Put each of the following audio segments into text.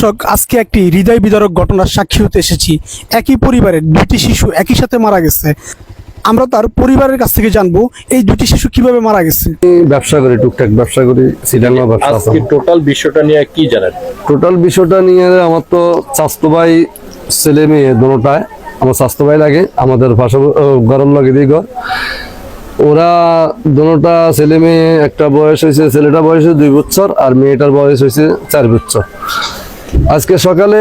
দর্শক আজকে একটি হৃদয় বিদারক ঘটনার সাক্ষী হতে এসেছি। একই পরিবারের দুটি শিশু একই সাথে মারা গেছে। আমরা তার পরিবারের কাছ থেকে জানব এই দুটি শিশু কীভাবে মারা গেছে? ব্যবসা করি টুকটাক ব্যবসা করি সিডাঙ্গা ব্যবসা আজকে টোটাল বিষয়টা নিয়ে কি জানেন? টোটাল বিষয়টা নিয়ে আমার তো স্বাস্থ্য ভাই ছেলে মেয়ে দুটায় আমার স্বাস্থ্য ভাই লাগে আমাদের পাশে গরম লাগে দিই ঘর। ওরা দুটা ছেলে মেয়ে একটা বয়স হয়েছে ছেলেটা বয়স হয়েছে দুই বছর আর মেয়েটার বয়স হয়েছে চার বছর। আজকে সকালে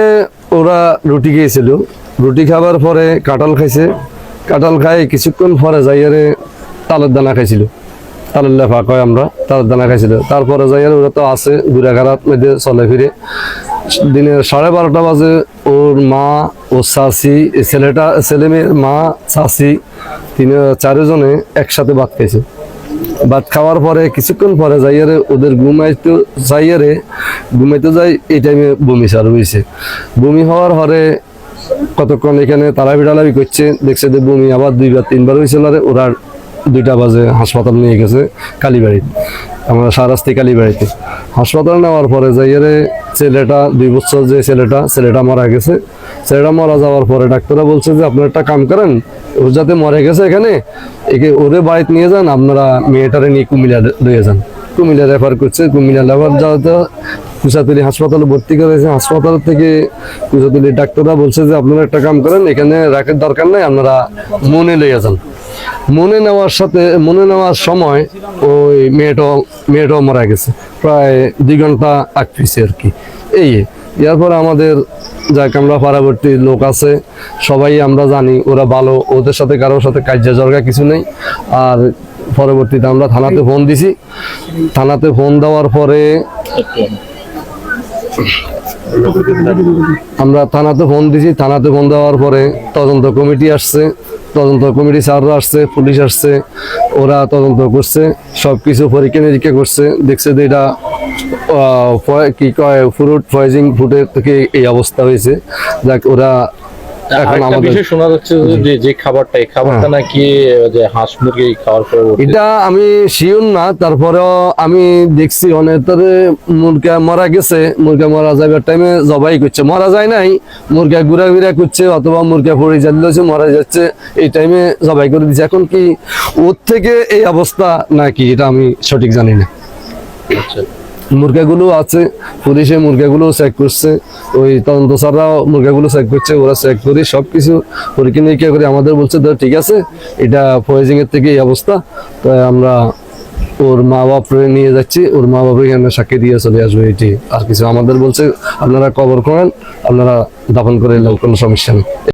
ওরা রুটি খেয়েছিল। রুটি খাবার পরে কাঁঠাল খাইছে। কাঁঠাল খাই কিছুক্ষণ পরে যাইয়ারে তালের দানা খাইছিল। তালের লেফা কয় আমরা, তালের দানা খাইছিল। তারপরে যাইয়ারে ওরা তো আছে ঘুরাঘারাত মধ্যে চলে ফিরে। দিনের সাড়ে বারোটা বাজে, ওর মা ও শাশি ছেলেটা, ছেলে মেয়ের মা শাশি তিনি, চারজনে একসাথে ভাত খাইছে। ভাত খাওয়ার পরে, কিছুক্ষণ পরে যাই যাইয়ারে ওদের ঘুমাইতে, যাইয়ারে ঘুমাইতে যাই, এই টাইমে বমি সার হয়েছে বমি হওয়ার পরে কতক্ষণ এখানে তারাবি টালাবি করছে, দেখছে যে বমি আবার দুইবার, তিনবার হয়েছিল ওরা দুইটা বাজে হাসপাতাল নিয়ে গেছে কালীবাড়ি আমরা সারাস্তি কালীবাড়িতে। হাসপাতাল নেওয়ার পরে যাইয়ারে ছেলেটা, দুই বছর যে ছেলেটা ছেলেটা মারা গেছে। ছেলেটা মারা যাওয়ার পরে ডাক্তাররা বলছে যে, আপনারা একটা কাম করেন, ও যাতে মরে গেছে এখানে, একে ওরে বাড়িতে নিয়ে যান, আপনারা মেয়েটারে নিয়ে কুমিল্লা লয়ে যান। কুমিল্লা রেফার করছে, কুমিল্লা রেফার যাওয়াতে কুচাতুলি হাসপাতালে ভর্তি করেছে। হাসপাতাল থেকে কুচাতুলি ডাক্তাররা বলছে যে, আপনারা একটা কাম করেন, এখানে রাখার দরকার নাই, আপনারা মনে লইয়া যান। মনে নেওয়ার সাথে, মনে নেওয়ার সময় ওই মেয়েটাও মেয়েটাও মারা গেছে। প্রায় দুই ঘণ্টা আগ পিছিয়ে আর কি। এই এরপরে আমাদের যাক আমরা পারাবর্তী লোক আছে, সবাই আমরা জানি ওরা ভালো, ওদের সাথে কারোর সাথে কার্য জর্গা কিছু নেই। আর পরবর্তীতে আমরা থানাতে ফোন দিছি। থানাতে ফোন দেওয়ার পরে আমরা থানাতে ফোন দিছি, থানাতে ফোন দেওয়ার পরে তদন্ত কমিটি আসছে, তদন্ত কমিটি স্যাররা আসছে, পুলিশ আসছে, ওরা তদন্ত করছে সব কিছু পরীক্ষা নিরীক্ষা করছে, দেখছে যে এটা কি কয়, ফ্রুট ফয়জিং ফুটের থেকে এই অবস্থা হয়েছে। যাক, ওরা এখন আরেকটা আমাদের বিষয় শোনা যাচ্ছে যে যে খাবারটা এই খাবারটা নাকি যে হাঁস মুরগি খাওয়ার পরে এটা আমি শিওর না তারপরেও আমি দেখছি অনেকটারে মুরগা মারা গেছে মুরগা মারা যাবার টাইমে জবাই করছে। মারা যায় নাই মুরগা ঘুরা ঘুরা করছে অথবা মুরগা পড়ে যাচ্ছে মারা যাচ্ছে এই টাইমে জবাই করে দিচ্ছে এখন কি ওর থেকে এই অবস্থা নাকি এটা আমি সঠিক জানি না। আচ্ছা। মুরগাগুলো আছে পুলিশে মুরগাগুলো চেক করছে ওই তদন্ত স্যাররাও মুরগাগুলো চেক করছে ওরা চেক করে সব কিছু পরীক্ষা নিরীক্ষা করে আমাদের বলছে "দাদা, ঠিক আছে এটা পয়জিং এর থেকে এই অবস্থা তাই আমরা ওর মা বাপরে নিয়ে যাচ্ছি ওর মা বাপ এখানে সাক্ষী দিয়ে চলে আসবে এটি আর কিছু আমাদের বলছে আপনারা কবর করেন আপনারা দাফন করে কোনো সমস্যা নেই।